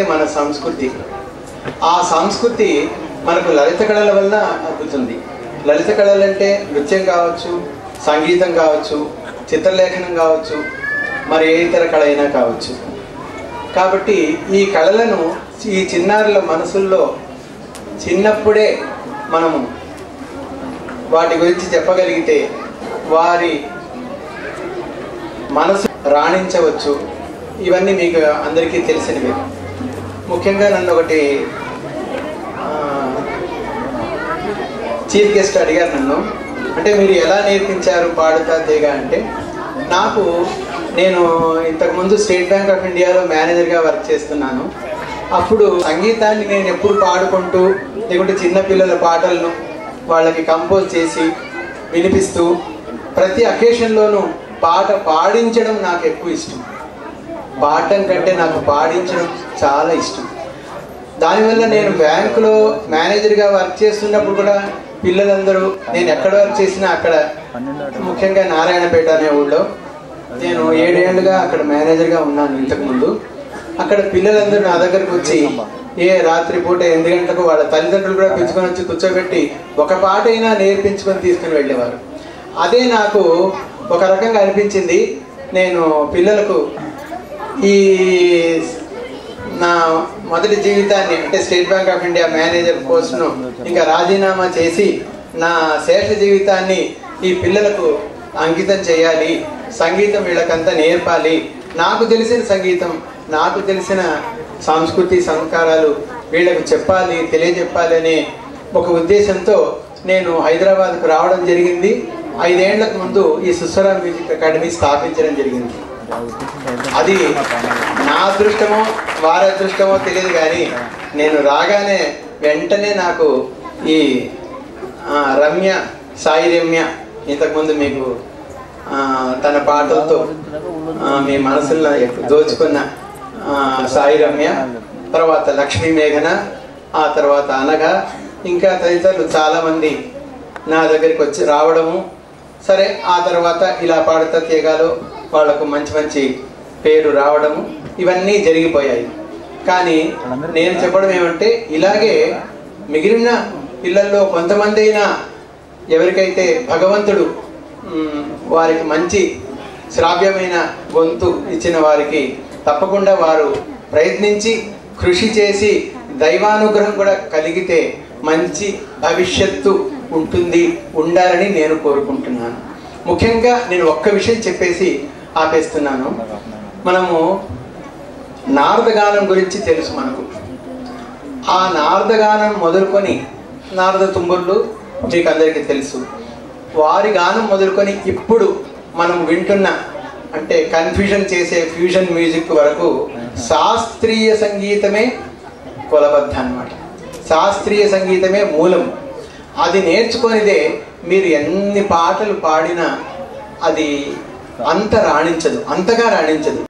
మన సంస్కృతి. ఆ సంస్కృతి మనకు లలిత కళల వల్ల అద్దుతుంది లలిత కళలు అంటే నృత్యం కావచ్చు సంగీతం కావచ్చు చిత్రలేఖనం కావచ్చు మరి ఏ ఇతర కళ అయినా కావచ్చు. కాబట్టి ఈ కళలను ఈ చిన్నారుల మనసుల్లో చిన్నప్పుడే మనము వాటి గురించి చెప్పగలిగితే వారి మనసు రాణించవచ్చు. ఇవన్నీ మీకు అందరికీ తెలిసినవి. ముఖ్యంగా నన్ను ఒకటి చీఫ్ గెస్ట్ అడిగారు నన్ను. అంటే మీరు ఎలా నేర్పించారు పాడుతా తీగ అంటే నాకు నేను ఇంతకుముందు స్టేట్ బ్యాంక్ ఆఫ్ ఇండియాలో మేనేజర్గా వర్క్ చేస్తున్నాను. అప్పుడు సంగీతాన్ని నేను ఎప్పుడు పాడుకుంటూ లేకుంటే చిన్నపిల్లల పాటలను వాళ్ళకి కంపోజ్ చేసి వినిపిస్తూ ప్రతి అకేషన్లోనూ పాట పాడించడం నాకు ఎక్కువ ఇష్టం. పాడటం కంటే నాకు పాడించడం చాలా ఇష్టం. దానివల్ల నేను బ్యాంకులో మేనేజర్గా వర్క్ చేస్తున్నప్పుడు కూడా పిల్లలందరూ నేను ఎక్కడ వర్క్ చేసినా అక్కడ ముఖ్యంగా నారాయణపేట అనే ఊళ్ళో నేను ఏడేళ్ళుగా అక్కడ మేనేజర్గా ఉన్నాను ఇంతకుముందు. అక్కడ పిల్లలందరూ నా దగ్గరకు వచ్చి ఏ రాత్రి పూట ఎనిమిది గంటలకు వాళ్ళ తల్లిదండ్రులు కూడా పిలుచుకొని వచ్చి కూర్చోబెట్టి ఒక పాట అయినా నేర్పించుకొని తీసుకుని వెళ్ళేవారు. అదే నాకు ఒక రకంగా అనిపించింది. నేను పిల్లలకు ఈ నా మొదటి జీవితాన్ని అంటే State Bank of India manager పోస్ట్ను ఇంకా రాజీనామా చేసి నా శేష జీవితాన్ని ఈ పిల్లలకు అంకితం చేయాలి. సంగీతం వీళ్ళకంతా నేర్పాలి. నాకు తెలిసిన సంగీతం నాకు తెలిసిన సంస్కృతి సంస్కారాలు వీళ్ళకు చెప్పాలి తెలియజెప్పాలి అనే ఒక ఉద్దేశంతో నేను హైదరాబాద్కు రావడం జరిగింది. ఐదేళ్ళకు ముందు ఈ సుస్వర మ్యూజిక్ అకాడమీ స్థాపించడం జరిగింది. అది నా అదృష్టమో వారి అదృష్టమో తెలియదు కానీ నేను రాగానే వెంటనే నాకు ఈ రమ్య సాయి రమ్య ఇంతకుముందు మీకు తన పాటలతో మీ మనసుల్లో దోచుకున్న సాయి రమ్య తర్వాత లక్ష్మీ మేఘన ఆ తర్వాత అనగ ఇంకా తదితరులు చాలామంది నా దగ్గరికి వచ్చి రావడము. సరే ఆ తర్వాత ఇలా పాడుతా తీయగాలో వాళ్ళకు మంచి మంచి పేరు రావడము ఇవన్నీ జరిగిపోయాయి. కానీ నేను చెప్పడం ఏమంటే ఇలాగే మిగిలిన పిల్లల్లో కొంతమంది అయినా ఎవరికైతే భగవంతుడు వారికి మంచి శ్రావ్యమైన గొంతు ఇచ్చిన వారికి తప్పకుండా వారు ప్రయత్నించి కృషి చేసి దైవానుగ్రహం కూడా కలిగితే మంచి భవిష్యత్తు ఉంటుంది ఉండాలని నేను కోరుకుంటున్నాను. ముఖ్యంగా నేను ఒక్క విషయం చెప్పేసి ఆపేస్తున్నాను. మనము నారదగానం గురించి తెలుసు మనకు. ఆ నారదగానం మొదలుకొని నారద తుంబుర్లు మీకు అందరికీ తెలుసు. వారి గానం మొదలుకొని ఇప్పుడు మనం వింటున్న అంటే కన్ఫ్యూజన్ చేసే ఫ్యూజన్ మ్యూజిక్ వరకు శాస్త్రీయ సంగీతమే కొలబద్ద అన్నమాట శాస్త్రీయ సంగీతమే మూలం. అది నేర్చుకునిదే మీరు ఎన్ని పాటలు పాడినా అది అంత రాణించదు అంతగా రాణించదు.